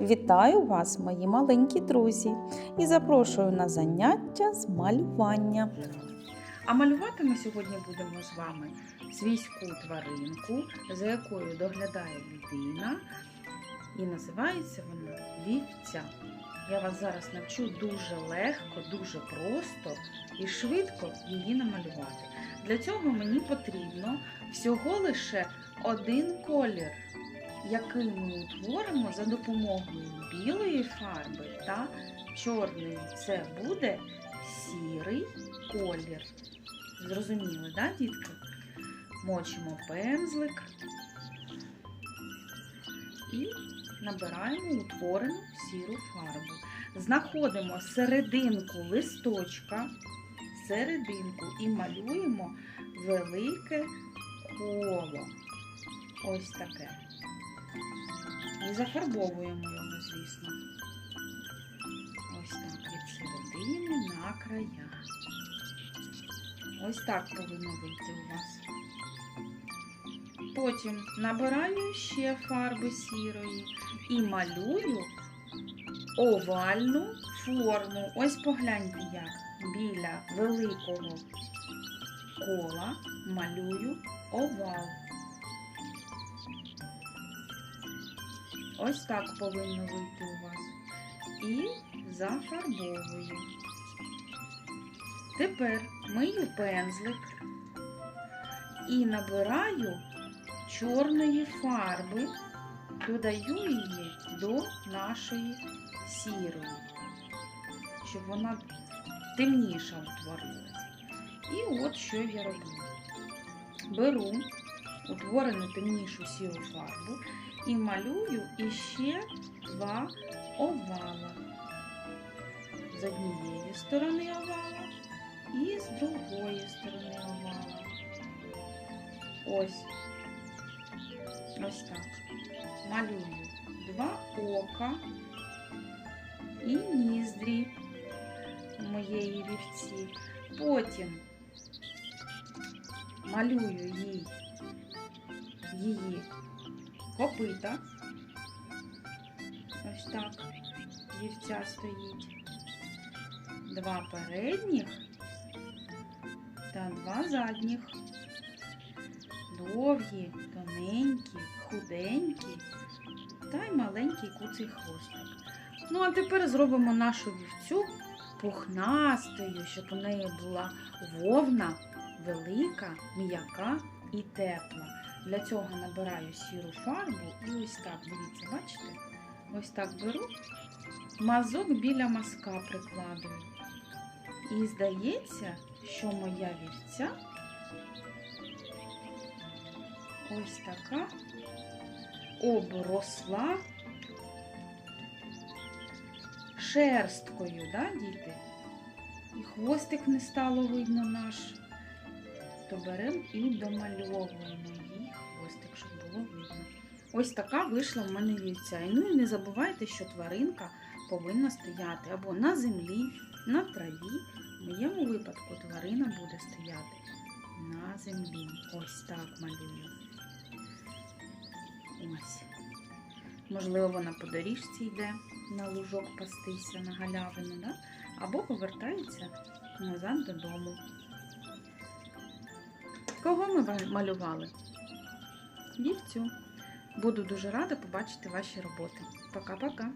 Вітаю вас, мої маленькі друзі, і запрошую на заняття з малювання. А малювати ми сьогодні будемо з вами свійську тваринку, за якою доглядає людина, і називається вона вівця. Я вас зараз навчу дуже легко, дуже просто і швидко її намалювати. Для цього мені потрібно всього лише один колір, який ми утворимо за допомогою білої фарби та чорної. Це буде сірий колір. Зрозуміли, да, дітки? Мочимо пензлик і набираємо утворену сіру фарбу. Знаходимо серединку листочка, серединку і малюємо велике коло. Ось таке. І зафарбовуємо його, звісно. Ось так від середини на края. Ось так повинно вийти у вас. Потім набираю ще фарби сірої і малюю овальну форму. Ось погляньте, як біля великого кола малюю овал. Ось так повинно вийти у вас. І зафарбовую. Тепер мию пензлик і набираю чорної фарби, додаю її до нашої сірої, щоб вона темніша утворилася. І от що я роблю. Беру утворену темнішу сіру фарбу і малюю іще два овала. З однієї сторони овала і з другої сторони овала. Ось. Ось так. Малюю два ока і ніздрі моєї вівці. Потім малюю їй її копита. Ось так вівця стоїть. Два передніх та два задніх. Довгі, тоненькі, худенькі та й маленький куций хвостик. Ну, а тепер зробимо нашу вівцю пухнастою, щоб у неї була вовна велика, м'яка і тепла. Для цього набираю сіру фарбу і ось так, дивіться, бачите? Ось так беру, мазок біля мазка прикладую. І здається, що моя вівця ось така обросла шерсткою, да, діти? І хвостик не стало видно наш. То беремо і домальовуємо її хвостик, щоб було видно. Ось така вийшла в мене вівця. І ну і не забувайте, що тваринка повинна стояти або на землі, на траві. В моєму випадку тварина буде стояти на землі. Ось так малюю. Ось. Можливо, вона по доріжці йде на лужок пастися, на галявину, да? або повертається назад додому. Кого ми малювали? Вівцю. Буду дуже рада побачити ваші роботи. Пока-пока.